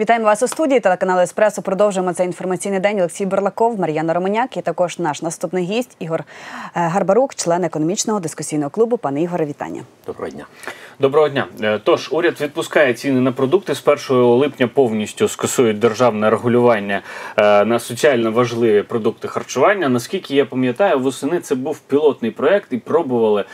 Вітаємо вас у студії. Телеканал Еспресо. Продовжуємо цей інформаційний день. Олексій Берлаков, Мар'яна Романяк і також наш наступний гість Ігор е, Гарбарук, член економічного дискусійного клубу. Пане Ігоре, вітання. Доброго дня. Доброго дня. Е, Тож уряд відпускає ціни на продукти з 1 липня повністю скасують державне регулювання е, на соціально важливі продукти харчування. Наскільки я пам'ятаю, восени це був пілотний проект і пробували,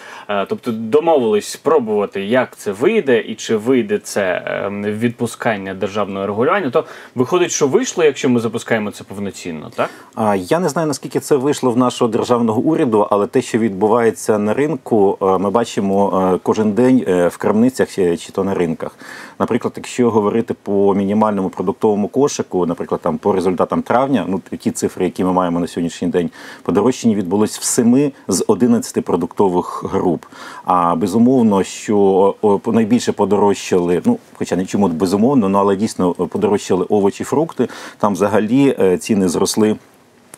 тобто домовились спробувати, як це вийде, і чи вийде це відпускання державного регулювання. То виходить, що вийшло, якщо ми запускаємо це повноцінно, так? А я не знаю наскільки це вийшло в нашого державного уряду, але те, що відбувається на ринку, е, ми бачимо е, кожен день е, в крамницях чи то на ринках. Наприклад, якщо говорити по мінімальному продуктовому кошику, наприклад, там по результатам травня, ну ті цифри, які ми маємо на сьогоднішній день, подорожчання відбулось в 7 з 11 продуктових груп. А безумовно, що найбільше подорожчали, ну хоча не чому безумовно, ну але дійсно подорожчали овочі, фрукти. Там взагалі е, ціни зросли.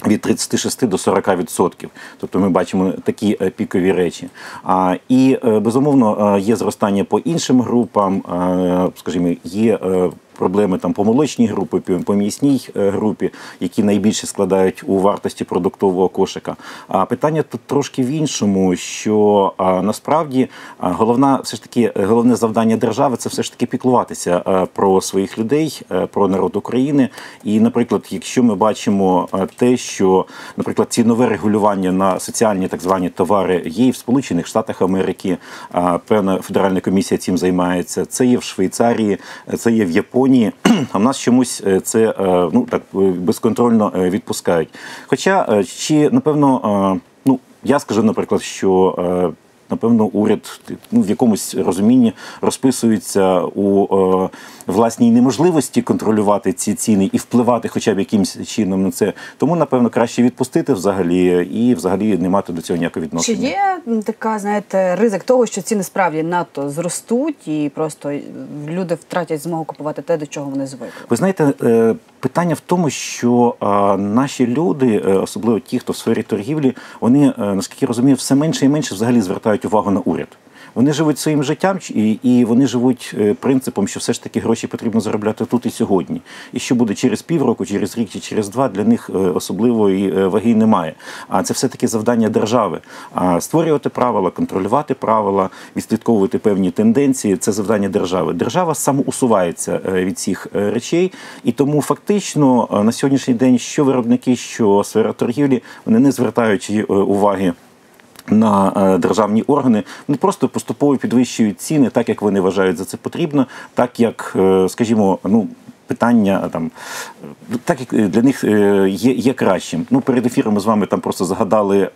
Від 36 до 40%. Тобто ми бачимо такі е, пікові речі. І е, безумовно є зростання по іншим групам, скажімо, є. Проблеми там по молочній групі, по- м'ясній е, групі, які найбільше складають у вартості продуктового кошика. А питання тут трошки в іншому, що насправді головна, все ж таки, головне завдання держави це все ж таки піклуватися е, про своїх людей, е, про народ України. І, наприклад, якщо ми бачимо те, що, наприклад, цінове регулювання на соціальні так звані товари є в Сполучених Штатах Америки, певна федеральна комісія цим займається. Це є в Швейцарії, це є в Японії. А в нас чомусь е, це е, ну так е, безконтрольно відпускають. Хоча чи напевно, ну я скажу, наприклад, що. Напевно, уряд ну, в якомусь розумінні розписується у е, власній неможливості контролювати ці ціни і впливати хоча б якимось чином на це. Тому, напевно, краще відпустити взагалі і взагалі не мати до цього ніякого Чи є така, знаєте, ризик того, що ціни справді надто зростуть і просто люди втратять змогу купувати те, до чого вони звикли? Ви знаєте, е, питання в тому, що е, наші люди, е, особливо ті, хто в сфері торгівлі, вони, е, наскільки я розумію, все менше і менше взагалі звертають увагу на уряд. Вони живуть своїм життям і, і вони живуть е, принципом, що все ж таки гроші потрібно заробляти тут і сьогодні. І що буде через півроку, через рік чи через два, для них е, особливої е, ваги немає. А це все таки завдання держави. А створювати правила, контролювати правила, відслідковувати певні тенденції це завдання держави. Держава самоусувається від цих речей, і тому фактично на сьогоднішній день що виробники, що сфера торгівлі, вони не звертаючи уваги на е, державні органи, вони просто поступово підвищують ціни, так як вони вважають за це потрібно, так як, е, скажімо, ну. Питання е, там так як для них є, є кращим. Ну перед ефіром ми з вами там просто згадали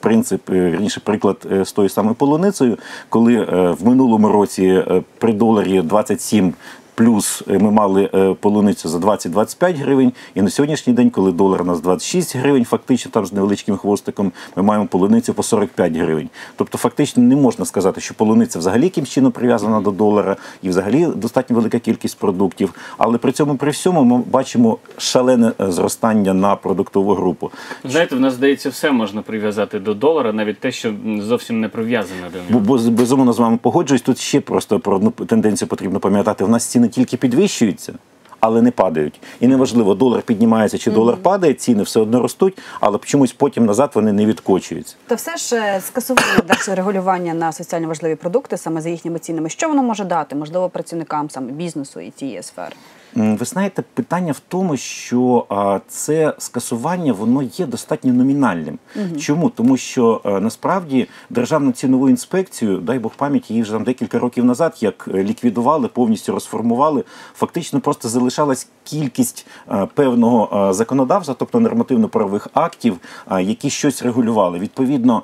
принцип, вірніше приклад з тою самою полуницею, коли в минулому році при доларі 27 Плюс е, ми мали е, полуницю за 20-25 гривень, і на сьогоднішній день, коли долар у нас 26 гривень, фактично там з невеличким хвостиком, ми маємо полуницю по 45 гривень. Тобто, фактично не можна сказати, що полуниця взагалі якимсь чином прив'язана до долара, і взагалі достатньо велика кількість продуктів. Але при цьому при всьому ми бачимо шалене е, зростання на продуктову групу. Знаєте, в нас здається, все можна прив'язати до долара, навіть те, що зовсім не прив'язане до нього. бо безумовно з вами погоджуюсь. Тут ще просто про одну тенденцію потрібно пам'ятати. У нас ціни тільки підвищуються. Але не падають. І неважливо, долар піднімається чи долар падає, ціни все одно ростуть, але чомусь потім назад вони не відкочуються. Та все ж скасування далі регулювання на соціально важливі продукти саме за їхніми цінами. Що воно може дати, можливо, працівникам саме бізнесу і цієї сфери? Ви знаєте, питання в тому, що це скасування воно є достатньо номінальним. Чому? Тому що насправді державну цінову інспекцію, дай Бог пам'яті, її вже там декілька років назад, як е, ліквідували, повністю розформували, фактично просто залишалась кількість певного законодавства, тобто нормативно-правових актів, які щось регулювали. Відповідно,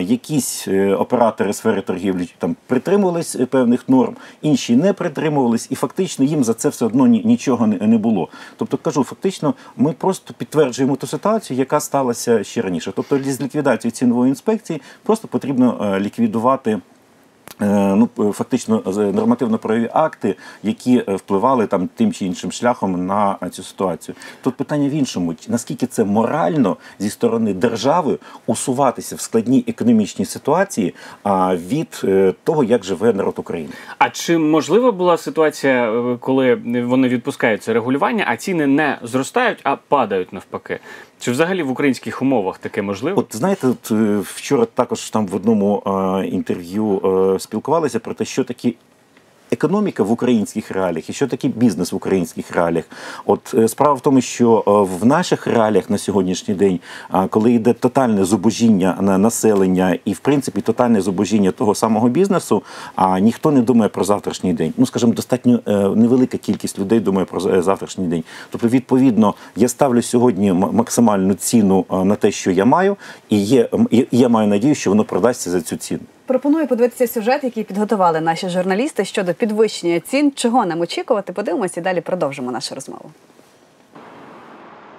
якісь е, оператори сфери торгівлі там притримувались е, певних норм, інші не притримувались, і фактично їм за це все одно ні- нічого не, було. Тобто, кажу, фактично, ми просто підтверджуємо ту ситуацію, яка сталася ще раніше. Тобто, з ліквідацією цінової інспекції просто потрібно е, ліквідувати. Е, ну, фактично нормативно-правові акти, які е, впливали там тим чи іншим шляхом на цю ситуацію. Тут питання в іншому: наскільки це морально зі сторони держави усуватися в складній економічній ситуації від е, того, як живе народ України? А чи можлива була ситуація, коли вони відпускають це регулювання, а ціни не зростають, а падають навпаки? Чи взагалі в українських умовах таке можливо? От знаєте, от, вчора також там в одному е, інтерв'ю е, спілкувалися про те, що такі економіка в українських реаліях і що таке бізнес в українських реаліях. От е, справа в тому, що е, в наших реаліях на сьогоднішній день, коли йде тотальне зубожіння на населення і в принципі тотальне зубожіння того самого бізнесу, а ніхто не думає про завтрашній день. Ну скажімо, достатньо е, невелика кількість людей думає про завтрашній день. Тобто, відповідно, я ставлю сьогодні максимальну ціну на те, що я маю, і є і я маю надію, що воно продасться за цю ціну. Пропоную подивитися сюжет, який підготували наші журналісти щодо підвищення цін. Чого нам очікувати? Подивимося і далі продовжимо нашу розмову.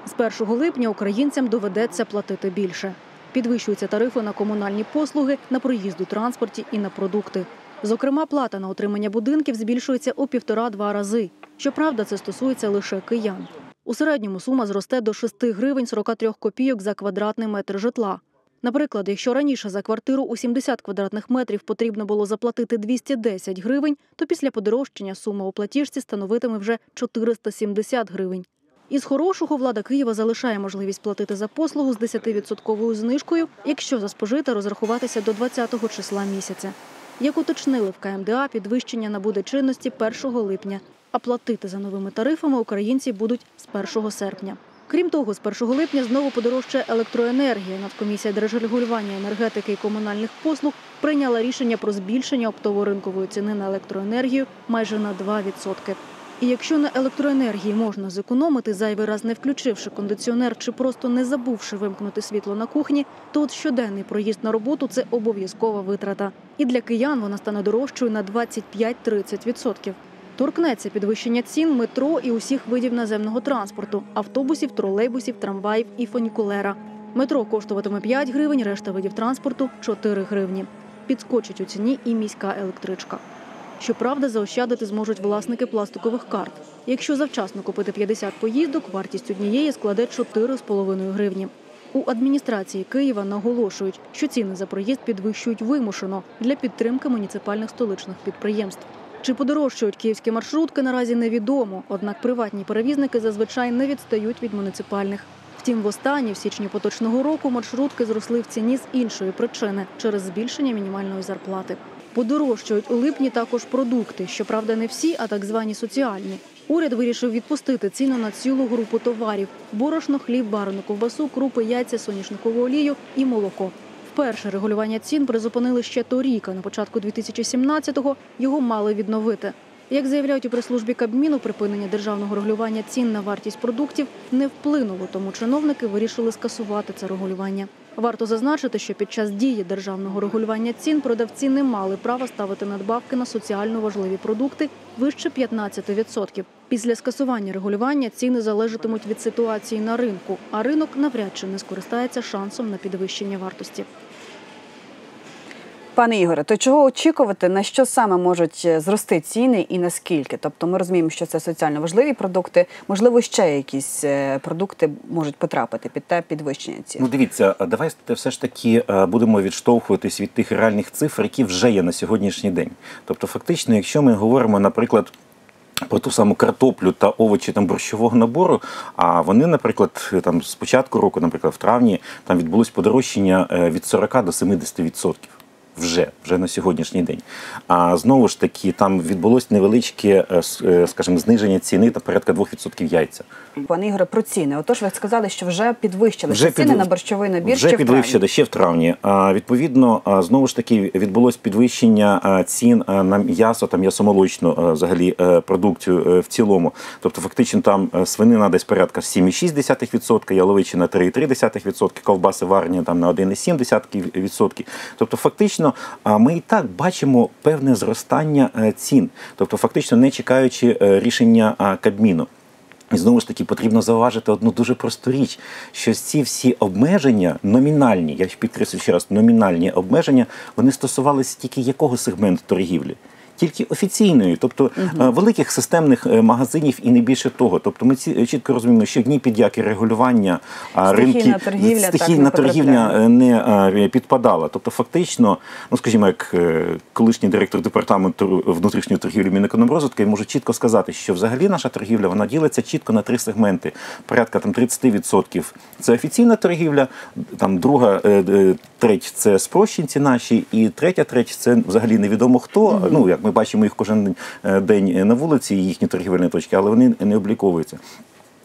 З 1 липня українцям доведеться платити більше. Підвищуються тарифи на комунальні послуги, на проїзд у транспорті і на продукти. Зокрема, плата на отримання будинків збільшується у півтора-два рази. Щоправда, це стосується лише киян. У середньому сума зросте до 6 гривень 43 копійок за квадратний метр житла. Наприклад, якщо раніше за квартиру у 70 квадратних метрів потрібно було заплатити 210 гривень, то після подорожчання сума у платіжці становитиме вже 470 гривень. Із хорошого влада Києва залишає можливість платити за послугу з 10-відсотковою знижкою, якщо за спожите розрахуватися до 20-го числа місяця. Як уточнили в КМДА, підвищення набуде чинності 1 липня, а платити за новими тарифами українці будуть з 1 серпня. Крім того, з 1 липня знову подорожчає електроенергія. Нацкомісія держрегулювання енергетики і комунальних послуг прийняла рішення про збільшення оптово-ринкової ціни на електроенергію майже на 2%. І якщо на електроенергії можна зекономити, зайвий раз не включивши кондиціонер чи просто не забувши вимкнути світло на кухні, то от щоденний проїзд на роботу це обов'язкова витрата. І для киян вона стане дорожчою на 25-30%. Торкнеться підвищення цін метро і усіх видів наземного транспорту автобусів, тролейбусів, трамваїв і фунікулера. Метро коштуватиме 5 гривень, решта видів транспорту 4 гривні. Підскочить у ціні і міська електричка. Щоправда, заощадити зможуть власники пластикових карт. Якщо завчасно купити 50 поїздок, вартість однієї складе 4,5 гривні. У адміністрації Києва наголошують, що ціни за проїзд підвищують вимушено для підтримки муніципальних столичних підприємств. Чи подорожчують київські маршрутки, наразі невідомо. Однак приватні перевізники зазвичай не відстають від муніципальних. Втім, востаннє в січні поточного року маршрутки зросли в ціні з іншої причини через збільшення мінімальної зарплати. Подорожчують у липні також продукти. Щоправда, не всі, а так звані соціальні. Уряд вирішив відпустити ціну на цілу групу товарів: борошно, хліб, барану ковбасу, крупи, яйця, соняшникову олію і молоко. Вперше регулювання цін призупинили ще торік, а на початку 2017-го його мали відновити. Як заявляють у прес-службі Кабміну, припинення державного регулювання цін на вартість продуктів не вплинуло, тому чиновники вирішили скасувати це регулювання. Варто зазначити, що під час дії державного регулювання цін продавці не мали права ставити надбавки на соціально важливі продукти вище 15%. Після скасування регулювання ціни залежатимуть від ситуації на ринку, а ринок навряд чи не скористається шансом на підвищення вартості. Пане Ігоре, то чого очікувати, на що саме можуть е, зрости ціни і наскільки? Тобто ми розуміємо, що це соціально важливі продукти, можливо, ще якісь е, продукти можуть потрапити під те підвищення цін? Ну, дивіться, давайте все ж таки е, будемо відштовхуватись від тих реальних цифр, які вже є на сьогоднішній день. Тобто, фактично, якщо ми говоримо, наприклад. Про ту саму картоплю та овочі там борщового набору. А вони, наприклад, там з початку року, наприклад, в травні, там відбулось подорожчання від 40 до 70% вже вже на сьогоднішній день. А знову ж таки, там відбулось невеличке, е, е, скажімо, зниження ціни та порядка 2% яйця. Пане Ігоре, про ціни. Отож, ви сказали, що вже підвищили вже ціни під... на борщовий набір. Вже ще підвищили ще в травні. А відповідно, знову ж таки, відбулось підвищення цін на м'ясо та м'ясомолочну взагалі е, продукцію в цілому. Тобто, фактично, там свинина десь порядка 7,6%, яловичина 3,3%, ковбаси варні там на 1,7%. Тобто, фактично фактично ми і так бачимо певне зростання е, цін, тобто фактично не чекаючи е, рішення Кабміну. І знову ж таки потрібно зауважити одну дуже просту річ, що ці всі обмеження номінальні, я підкреслю ще раз, номінальні обмеження, вони стосувалися тільки якого сегменту торгівлі? Тільки офіційної, тобто е, великих системних е, магазинів і не більше того. Тобто ми ці, чітко розуміємо, що ні під яке регулювання Стихійна ринки торгівля стихійна торгівля е, не е, підпадала. Тобто, фактично, ну скажімо, як е, колишній директор департаменту внутрішньої торгівлі Мінекономрозвитку, я можу чітко сказати, що взагалі наша торгівля вона ділиться чітко на три сегменти. Порядка там 30% це офіційна торгівля, там друга е, е, треть це спрощенці наші, і третя треть це взагалі невідомо хто. Ну як ми бачимо їх кожен е, день на вулиці, їхні торгівельні точки, але вони не обліковуються.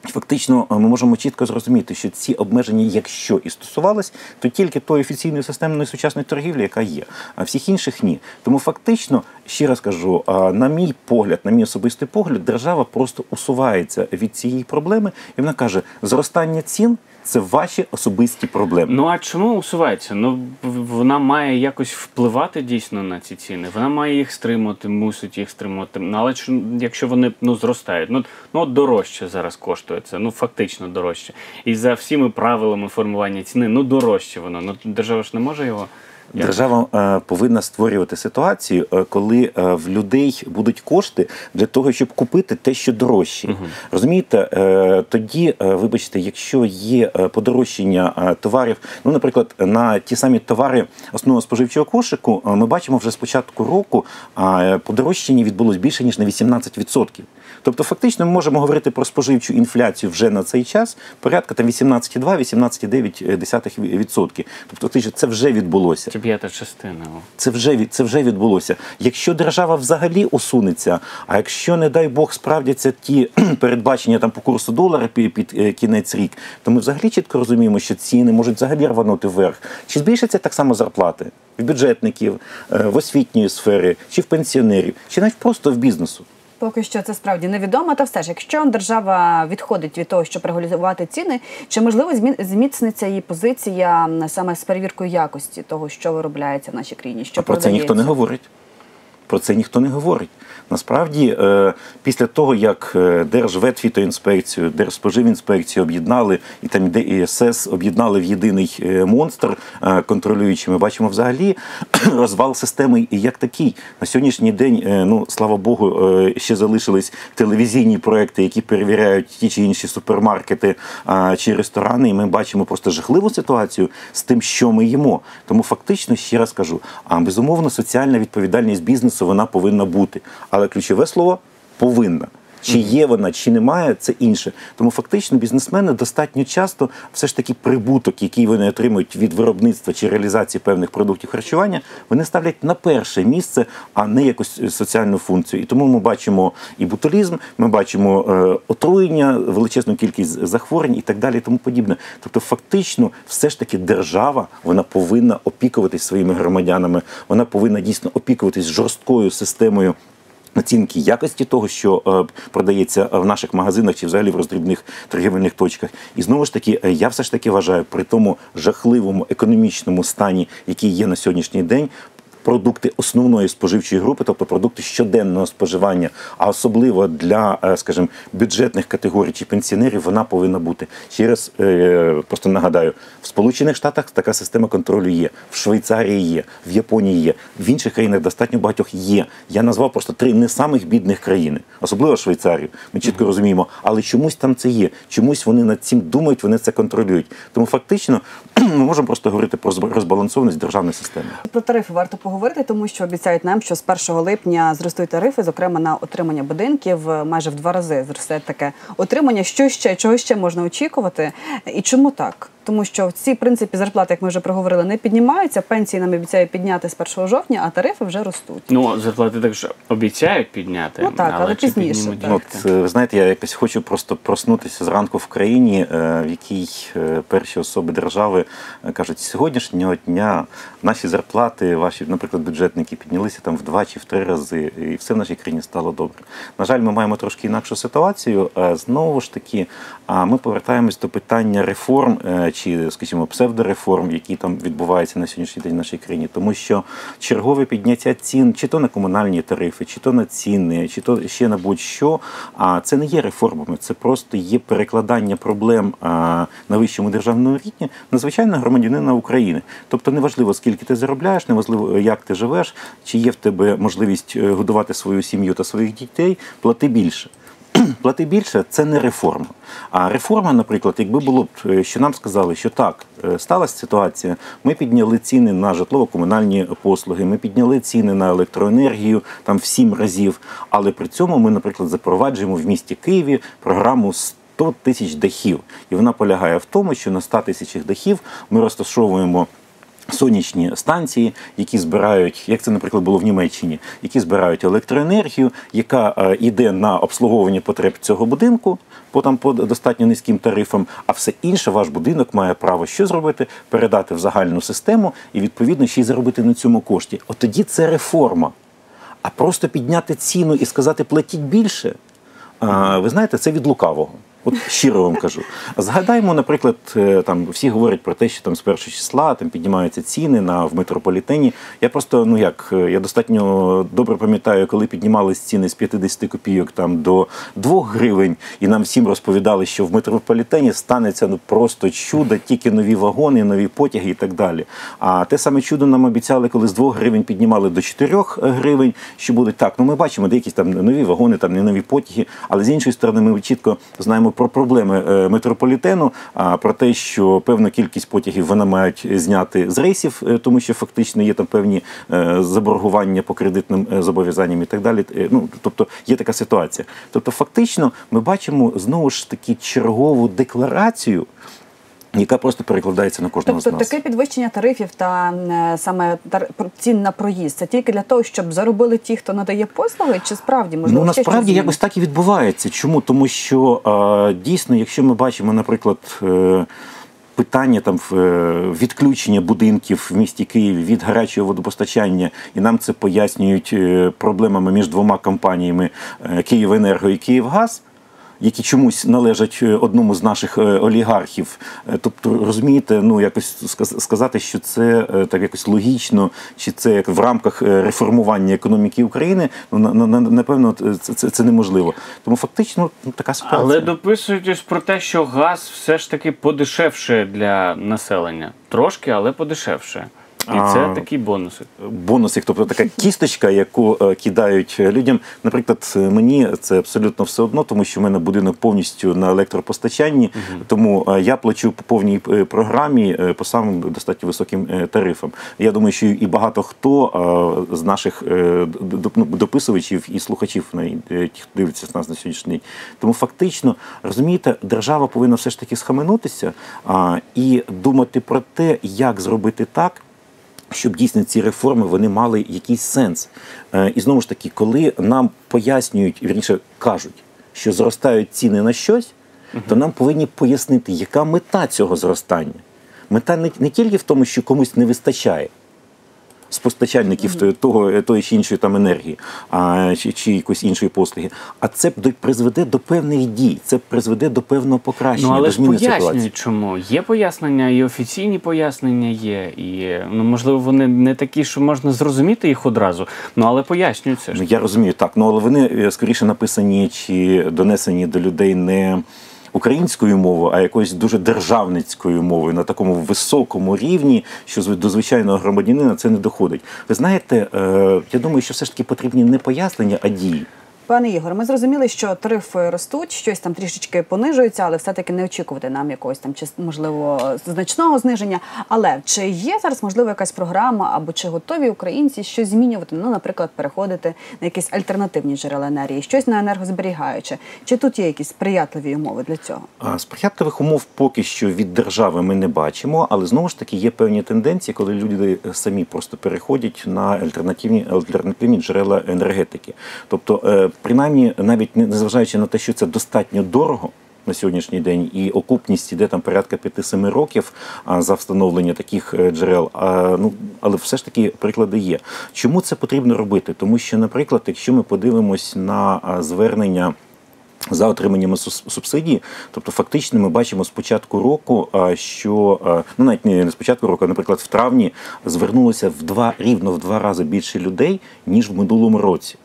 Фактично, е, ми можемо чітко зрозуміти, що ці обмеження, якщо і стосувались, то тільки тої офіційної системної сучасної торгівлі, яка є, а всіх інших ні. Тому фактично, ще раз кажу, на мій погляд, на мій особистий погляд, держава просто усувається від цієї проблеми, і вона каже: зростання цін це ваші особисті проблеми. Ну а чому усувається? Ну вона має якось впливати дійсно на ці ціни. Вона має їх стримувати, мусить їх стримувати. Ну але якщо вони ну зростають, ну ну дорожче зараз коштує це, ну фактично дорожче. І за всіми правилами формування ціни, ну дорожче воно. Ну держава ж не може його. Держава е, повинна створювати ситуацію, е, коли е, в людей будуть кошти для того, щоб купити те, що дорожче. Розумієте, е, тоді, е, вибачте, якщо є подорожчання е, товарів, ну, наприклад, на ті самі товари основного споживчого кошику, е, ми бачимо вже з початку року е, подорожчання відбулось більше ніж на 18%. Тобто, фактично, ми можемо говорити про споживчу інфляцію вже на цей час порядка там 18,2-18,9%. Тобто, фактично, це вже відбулося. Це п'ята частина. Це вже це вже відбулося. Якщо держава взагалі усунеться, а якщо, не дай Бог, справдяться ті передбачення там по курсу долара під, під е, кінець рік, то ми взагалі чітко розуміємо, що ціни можуть взагалі рванути вверх. Чи збільшаться так само зарплати в бюджетників, е, в освітньої сфери, чи в пенсіонерів, чи навіть просто в бізнесу? Поки що це справді невідомо, та все ж, якщо держава відходить від того, щоб регулювати ціни, чи можливо змі- зміцниться її позиція саме з перевіркою якості того, що виробляється в нашій країні, що А про це ніхто не говорить. Про це ніхто не говорить. Насправді, е, після того, як е, Держветфітоінспекцію, Держспоживінспекцію об'єднали, і там ДІСС об'єднали в єдиний е, монстр контролюючий, ми бачимо взагалі розвал системи як такий. На сьогоднішній день, ну слава Богу, ще залишились телевізійні проекти, які перевіряють ті чи інші супермаркети чи ресторани, і ми бачимо просто жахливу ситуацію з тим, що ми їмо. Тому фактично ще раз кажу: а безумовно, соціальна відповідальність бізнесу вона повинна бути. Але ключове слово повинна. Чи є вона, чи немає, це інше. Тому фактично бізнесмени достатньо часто все ж таки прибуток, який вони отримують від виробництва чи реалізації певних продуктів харчування, вони ставлять на перше місце, а не якусь е, соціальну функцію. І тому ми бачимо і буталізм, ми бачимо е, отруєння, величезну кількість захворювань і так далі, і тому подібне. Тобто, фактично, все ж таки держава вона повинна опікуватись своїми громадянами, вона повинна дійсно опікуватись жорсткою системою. Оцінки якості того, що е, продається в наших магазинах чи взагалі в роздрібних торгівельних точках. І знову ж таки, е, я все ж таки вважаю, при тому жахливому економічному стані, який є на сьогоднішній день. Продукти основної споживчої групи, тобто продукти щоденного споживання, а особливо для, е, скажімо, бюджетних категорій чи пенсіонерів, вона повинна бути. Ще раз е, просто нагадаю: в Сполучених Штатах така система контролю є, в Швейцарії є, в Японії є, в інших країнах достатньо багатьох є. Я назвав просто три не самих бідних країни, особливо Швейцарію. Ми чітко розуміємо, але чомусь там це є. Чомусь вони над цим думають, вони це контролюють. Тому фактично ми можемо просто говорити про зб- розбалансованість державної системи. Про тарифи варто поговорити, тому що обіцяють нам, що з 1 липня зростуть тарифи, зокрема на отримання будинків е, майже в два рази зросте таке отримання. Що ще чого ще можна очікувати? І чому так? Тому що ці принципі зарплати, як ми вже проговорили, не піднімаються. Пенсії нам обіцяють підняти з 1 жовтня, а тарифи вже ростуть. Ну зарплати також обіцяють підняти. Ну так, але чи пізніше, так. От е, ви знаєте, я якось хочу просто проснутися зранку в країні, е, в якій е, перші особи держави е, кажуть, з сьогоднішнього дня наші зарплати, ваші, наприклад, бюджетники піднялися там в два чи в три рази, і все в нашій країні стало добре. На жаль, ми маємо трошки інакшу ситуацію. Е, Знову ж таки, а ми повертаємось до питання реформ е, чи, скажімо, псевдореформ, які там відбуваються на сьогоднішній день в нашій країні, тому що чергове підняття цін, чи то на комунальні тарифи, чи то на ціни, чи то ще на будь-що. А це не є реформами, це просто є перекладання проблем на вищому державному рівні на звичайного громадянина України. Тобто, неважливо, скільки ти заробляєш, неважливо, як ти живеш, чи є в тебе можливість е, годувати свою сім'ю та своїх дітей, плати більше. Плати більше це не реформа. А реформа, наприклад, якби було б, е, що нам сказали, що так, е, сталася ситуація, ми підняли ціни на житлово-комунальні послуги, ми підняли ціни на електроенергію там в сім разів. Але при цьому ми, наприклад, запроваджуємо в місті Києві програму 100 тисяч дахів. І вона полягає в тому, що на 100 тисячах дахів ми розташовуємо. Сонячні станції, які збирають, як це, наприклад, було в Німеччині, які збирають електроенергію, яка е, йде на обслуговування потреб цього будинку по там по достатньо низьким тарифам. А все інше ваш будинок має право що зробити? Передати в загальну систему і відповідно ще й заробити на цьому кошті. От тоді це реформа. А просто підняти ціну і сказати платіть більше. Ви знаєте, це від лукавого. От щиро вам кажу. Згадаймо, наприклад, е, там всі говорять про те, що там з першого числа там піднімаються ціни на в метрополітені. Я просто ну як е, я достатньо добре пам'ятаю, коли піднімались ціни з 50 копійок там до 2 гривень, і нам всім розповідали, що в метрополітені станеться ну просто чудо, тільки нові вагони, нові потяги і так далі. А те саме чудо нам обіцяли, коли з 2 гривень піднімали до 4 гривень, що буде так. Ну ми бачимо деякі там нові вагони, там не нові потяги, але з іншої сторони, ми чітко знаємо про проблеми е, метрополітену, а про те, що певна кількість потягів вони мають зняти з рейсів, е, тому що фактично є там певні е, заборгування по кредитним зобов'язанням і так далі. Ну тобто є така ситуація. Тобто, фактично, ми бачимо знову ж таки чергову декларацію. Яка просто перекладається на кожного Тобто з нас. таке підвищення тарифів та е, саме цін на проїзд це тільки для того, щоб заробили ті, хто надає послуги, чи справді можливо Ну ще щось насправді якось так і відбувається. Чому? Тому що е, дійсно, якщо ми бачимо, наприклад. Е, Питання там е, відключення будинків в місті Києві від гарячого водопостачання, і нам це пояснюють проблемами між двома компаніями Київенерго і Київгаз. Які чомусь належать е, одному з наших е, олігархів, Е, тобто розумієте, ну якось сказати, що це так якось логічно, чи це як в рамках реформування економіки України, ну на, на, на- напевно, це, це, неможливо. Тому фактично ну, така ситуація. Але дописуєтесь про те, що газ все ж таки подешевше для населення. Трошки, але подешевше. І це такі бонуси. бонусів, тобто така кісточка, яку е, кидають людям. Наприклад, е, мені це абсолютно все одно, тому що в мене будинок повністю на електропостачанні, тому е, я плачу по повній програмі по самим достатньо високим тарифам. Я думаю, що і багато хто з наших ну, дописувачів і слухачів на ті, хто дивиться нас на сьогоднішній день. Тому фактично, розумієте, держава повинна все ж таки схаменутися і думати про те, як зробити так щоб дійсно ці реформи вони мали якийсь сенс. Е, І знову ж таки, коли нам пояснюють, вірніше кажуть, що зростають ціни на щось, то нам повинні пояснити, яка мета цього зростання. Мета не, не тільки в тому, що комусь не вистачає. З постачальників mm того, тої чи іншої там енергії а, чи, чи якоїсь іншої послуги. А це призведе до певних дій, це призведе до певного покращення, Ну але до ж пояснюють, ситуації. чому є пояснення, і офіційні пояснення є, і ну можливо вони не такі, що можна зрозуміти їх одразу. Ну але пояснюють все ж. Ну, я розумію, так. Ну але вони е, скоріше написані чи донесені до людей не українською мовою, а якоюсь дуже державницькою мовою на такому високому рівні, що до звичайного громадянина це не доходить. Ви знаєте, е, я думаю, що все ж таки потрібні не пояснення, а дії. Пане Ігоре, ми зрозуміли, що тарифи ростуть, щось там трішечки понижується, але все-таки не очікувати нам якогось там можливо значного зниження. Але чи є зараз можливо якась програма або чи готові українці щось змінювати? Ну, наприклад, переходити на якісь альтернативні джерела енергії, щось на енергозберігаюче? Чи тут є якісь сприятливі умови для цього? Сприятливих умов поки що від держави ми не бачимо, але знову ж таки є певні тенденції, коли люди самі просто переходять на альтернативні альтернативні джерела енергетики. Тобто, е, принаймні, навіть не незважаючи на те, що це достатньо дорого. На сьогоднішній день і окупність іде там порядка 5-7 років за встановлення таких е, джерел. А, ну але все ж таки приклади є. Чому це потрібно робити? Тому що, наприклад, якщо ми подивимось на звернення За отриманнями субсидії, тобто фактично ми бачимо з початку року, що ну навіть не з початку року, а, наприклад, в травні звернулося в два рівно в два рази більше людей ніж в минулому році.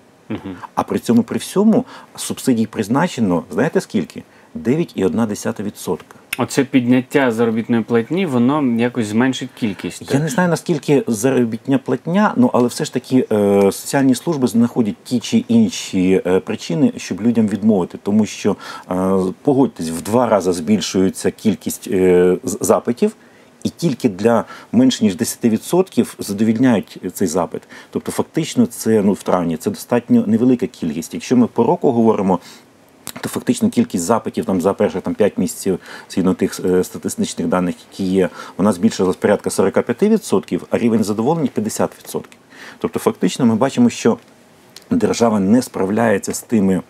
А при цьому при всьому субсидій призначено, знаєте скільки? 9,1%. Оце підняття заробітної платні, воно якось зменшить кількість. Я не знаю наскільки заробітня платня, ну але все ж таки е, соціальні служби знаходять ті чи інші е, причини, щоб людям відмовити, тому що е, погодьтесь, в два рази збільшується кількість е, запитів. І тільки для менш ніж 10% задовільняють цей запит. Тобто, фактично, це ну в травні це достатньо невелика кількість. Якщо ми по року говоримо, то фактично кількість запитів там за перших там 5 місяців, згідно тих е, статистичних даних, які є, вона збільшилась порядка 45%, а рівень задоволення 50%. Тобто, фактично, ми бачимо, що держава не справляється з тими.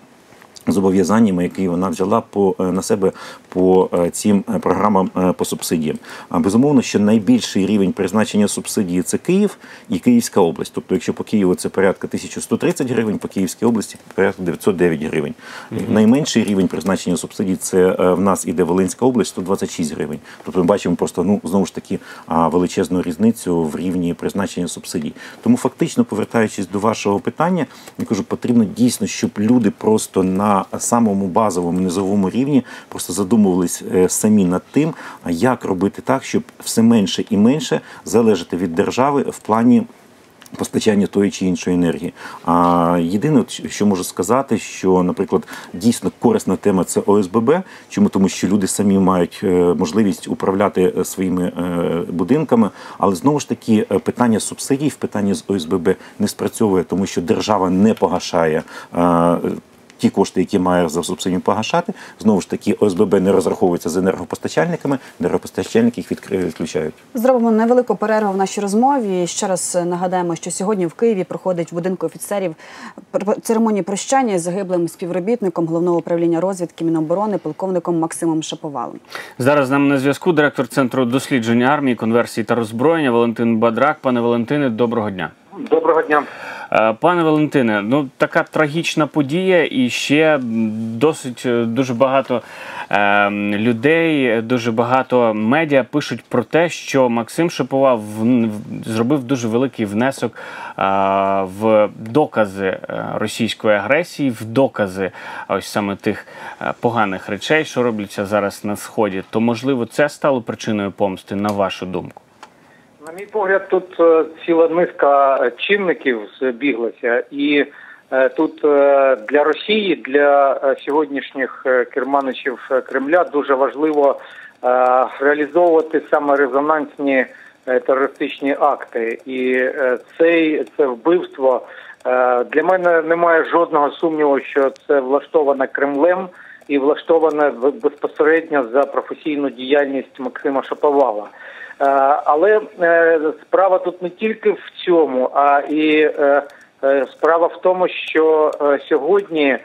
Зобов'язаннями, які вона взяла по е, на себе по е, цим е, програмам по субсидіям. А безумовно, що найбільший рівень призначення субсидії це Київ і Київська область. Тобто, якщо по Києву це порядка 1130 гривень, по Київській області порядка 909 гривень. Найменший рівень призначення субсидій це в нас іде Волинська область 126 гривень. Тобто ми бачимо просто ну знову ж таки величезну різницю в рівні призначення субсидій. Тому фактично, повертаючись до вашого питання, я кажу, потрібно дійсно, щоб люди просто на самому базовому низовому рівні просто задумувались е, самі над тим, як робити так, щоб все менше і менше залежати від держави в плані. Постачання тої чи іншої енергії. А єдине, що можу сказати, що, наприклад, дійсно корисна тема це ОСББ. Чому тому, що люди самі мають е, можливість управляти е, своїми будинками, але знову ж таки питання субсидій в питанні з ОСББ не спрацьовує, тому що держава не погашає. Ті кошти, які має за субсидію погашати, знову ж таки ОСББ не розраховується з енергопостачальниками, енергопостачальники їх відключають. Зробимо невелику перерву в нашій розмові. Ще раз нагадаємо, що сьогодні в Києві проходить в будинку офіцерів церемонія прощання із загиблим співробітником головного управління розвідки Міноборони полковником Максимом Шаповалом. Зараз з нами на зв'язку директор центру дослідження армії, конверсії та роззброєння Валентин Бадрак. Пане Валентине, доброго дня. Доброго дня. Е, Пане Валентине, ну така трагічна подія, і ще досить е, дуже багато е, людей, дуже багато медіа пишуть про те, що Максим в- зробив дуже великий внесок е, в докази російської агресії, в докази ось саме тих поганих речей, що робляться зараз на сході. То можливо це стало причиною помсти, на вашу думку? На мій погляд, тут е, ціла низка е, чинників збіглася, і е, тут для Росії, для сьогоднішніх керманичів Кремля дуже важливо реалізовувати саме резонансні терористичні акти. І цей це вбивство для мене немає жодного сумніву, що це влаштоване Кремлем. І влаштоване безпосередньо за професійну діяльність Максима Шаповала. Е, Але е, справа тут не тільки в цьому, а і е, справа в тому, що сьогодні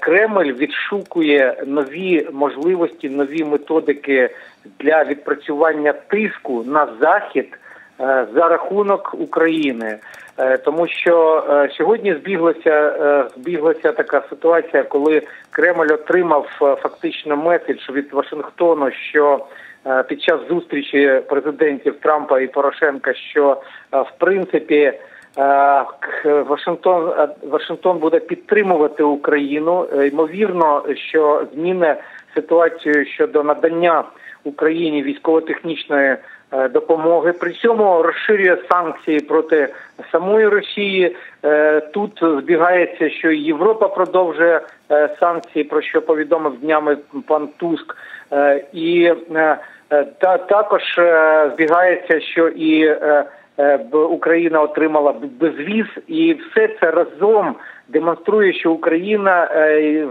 Кремль відшукує нові можливості, нові методики для відпрацювання тиску на захід за рахунок України. Тому що сьогодні збіглася збіглася така ситуація, коли Кремль отримав фактично меседж від Вашингтону, що під час зустрічі президентів Трампа і Порошенка, що е, в принципі е, Вашингтон е, Вашингтон буде підтримувати Україну. Е, Ймовірно, що зміни ситуацію щодо надання Україні військово-технічної е, допомоги. При цьому розширює санкції проти самої Росії. Е, Тут збігається, що Європа продовжує е, санкції, про що повідомив днями пан Туск. Е, І е, е, та також е, збігається, що і е, е, Україна отримала безвіз, і все це разом демонструє, що Україна е,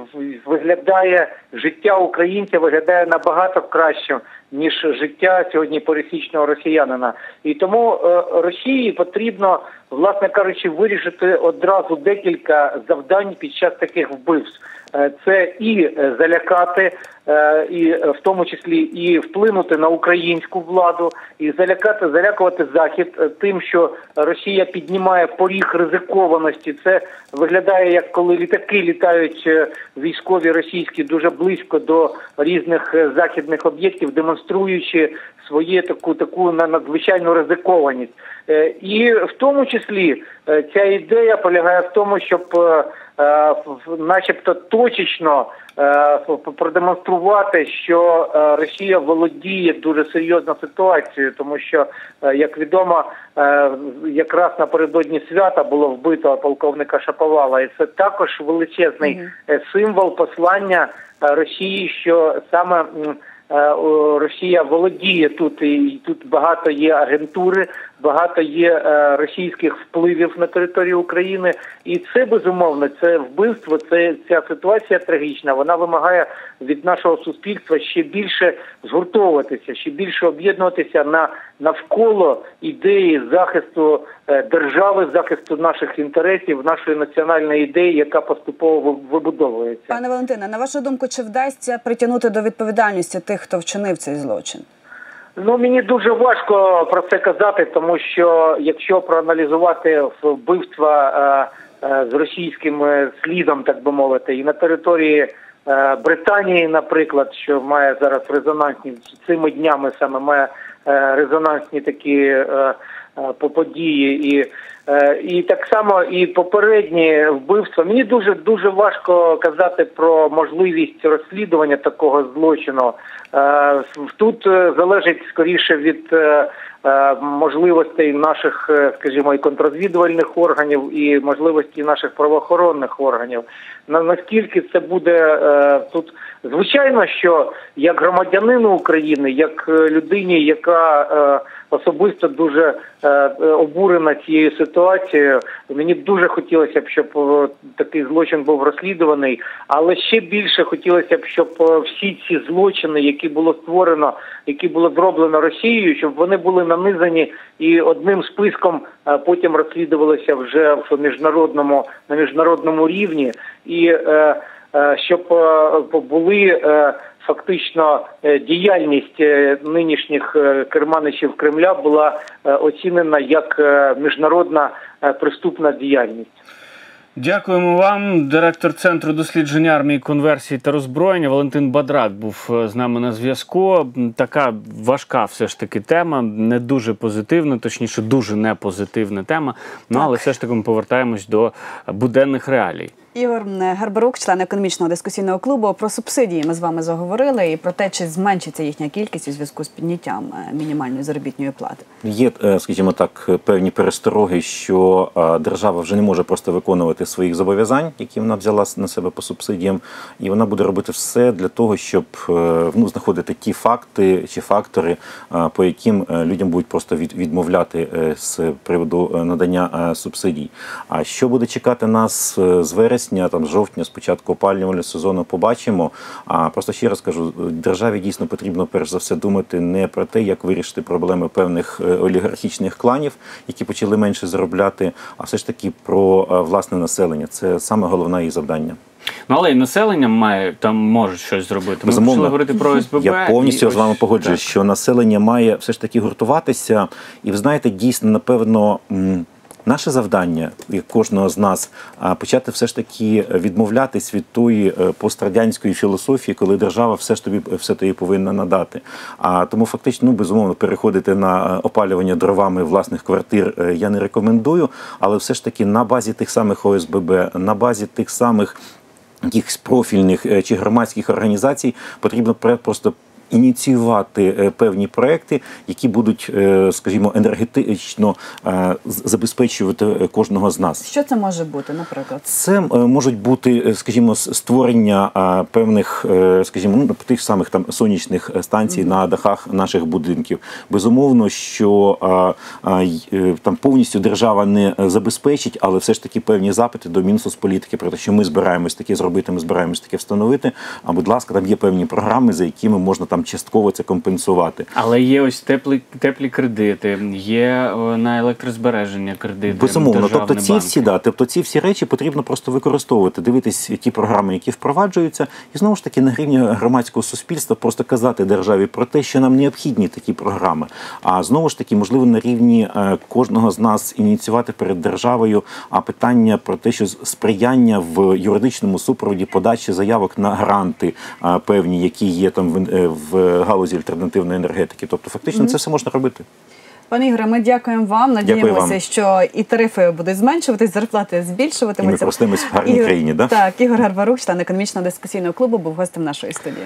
виглядає життя українця виглядає набагато краще ніж життя сьогодні пересічного росіянина. І тому е, Росії потрібно, власне кажучи, вирішити одразу декілька завдань під час таких вбивств. Е, Це і е, залякати, е, і в тому числі і вплинути на українську владу, і залякати, залякувати захід тим, що Росія піднімає поріг ризикованості. Це виглядає як коли літаки літають військові російські дуже близько до різних західних об'єктів, демонструючи своє таку таку на- надзвичайну ризикованість. І в тому числі ця ідея полягає в тому, щоб начебто точечно е, продемонструвати, що е, Росія володіє дуже серйозно ситуацією, тому що, е, як відомо, е, якраз напередодні свята було вбито полковника Шаповала, і це також величезний е, символ послання е, Росії, що саме. е, Росія володіє тут, і тут багато є агентури, багато є е, російських впливів на територію України, і це безумовно, це вбивство, це ця ситуація трагічна. Вона вимагає від нашого суспільства ще більше згуртовуватися, ще більше об'єднуватися на навколо ідеї захисту е, держави, захисту наших інтересів, нашої національної ідеї, яка поступово вибудовується. Пане Валентине, на вашу думку, чи вдасться притягнути до відповідальності тих, хто вчинив цей злочин? Ну мені дуже важко про це казати, тому що якщо проаналізувати вбивства е, е, з російським е, слідом, так би мовити, і на території Британії, наприклад, що має зараз резонансні цими днями саме має резонансні такі по події, і, і так само і попередні вбивства. Мені дуже дуже важко казати про можливість розслідування такого злочину. Е, Тут е, залежить скоріше від е, е, можливостей наших, е, скажімо, і контррозвідувальних органів, і можливості наших правоохоронних органів. На наскільки це буде е, тут, звичайно, що як громадянину України, як е, людині, яка е, особисто дуже е, обурена цією ситуацією, мені дуже хотілося б, щоб е, такий злочин був розслідуваний, але ще більше хотілося б, щоб е, всі ці злочини, які було створено, які було зроблено Росією, щоб вони були нанизані і одним списком потім розслідувалися вже в міжнародному на міжнародному рівні, і е, щоб е, були е, фактично е, діяльність е, нинішніх е, керманичів Кремля була е, оцінена як е, міжнародна е, преступна діяльність. Дякуємо вам. Директор центру дослідження армії, конверсії та роззброєння Валентин Бадрак був е, з нами на зв'язку. Така важка все ж таки тема, не дуже позитивна, точніше, дуже не позитивна тема. Ну але все ж таки ми повертаємось до буденних реалій. Ігор Герберук, член економічного дискусійного клубу, про субсидії ми з вами заговорили і про те, чи зменшиться їхня кількість у зв'язку з підняттям е, мінімальної заробітної плати. Є, е, скажімо так, певні перестороги, що е, держава вже не може просто виконувати своїх зобов'язань, які вона взяла на себе по субсидіям, і вона буде робити все для того, щоб ну, знаходити ті факти чи фактори, по яким людям будуть просто відмовляти з приводу надання субсидій. А що буде чекати нас з вересня, там жовтня, з початку опалювального сезону, побачимо. А просто ще раз кажу, державі дійсно потрібно перш за все думати не про те, як вирішити проблеми певних е, олігархічних кланів, які почали менше заробляти, а все ж таки про е, власне населення. Це саме головне її завдання. Ну але і населення має там може щось зробити. Ми Безумовно. почали говорити про СББ. Я повністю і з вами погоджуюсь, що населення має все ж таки гуртуватися, і ви знаєте, дійсно, напевно. м, Наше завдання, як кожного з нас, почати все ж таки відмовлятись від тої е, пострадянської філософії, коли держава все ж тобі все тобі повинна надати. А тому фактично, ну безумовно, переходити на е, опалювання дровами власних квартир е, я не рекомендую, але все ж таки на базі тих самих ОСББ, на базі тих самих якихось профільних е, чи громадських організацій потрібно просто. Ініціювати е, певні проекти, які будуть, е, скажімо, енергетично е, забезпечувати кожного з нас. Що це може бути, наприклад? Це можуть бути, скажімо, створення певних, скажімо, ну тих самих там сонячних станцій на дахах наших будинків. Безумовно, що там повністю держава не забезпечить, але все ж таки певні запити до Мінсоцполітики про те, що ми збираємось таке зробити, ми збираємось таке встановити. А будь ласка, там є певні програми, за якими можна там там частково це компенсувати. Але є ось теплі, теплі кредити, є на електрозбереження кредити. Безумовно, тобто ці банк. всі да, тобто ці всі речі потрібно просто використовувати, дивитись ті програми, які впроваджуються, і знову ж таки на рівні громадського суспільства просто казати державі про те, що нам необхідні такі програми. А знову ж таки, можливо, на рівні е, кожного з нас ініціювати перед державою а питання про те, що сприяння в юридичному супроводі подачі заявок на гранти певні, які є там в, е, в галузі альтернативної енергетики. Тобто, фактично, це все можна робити. Пане Ігоре, ми дякуємо вам. Надіємося, вам. що і тарифи будуть зменшуватись, зарплати І ми збільшуватимуться. простимось в гарній Ігор- країні. Да? Так, Ігор Гарбарук, член економічно-дискусійного клубу, був гостем нашої студії.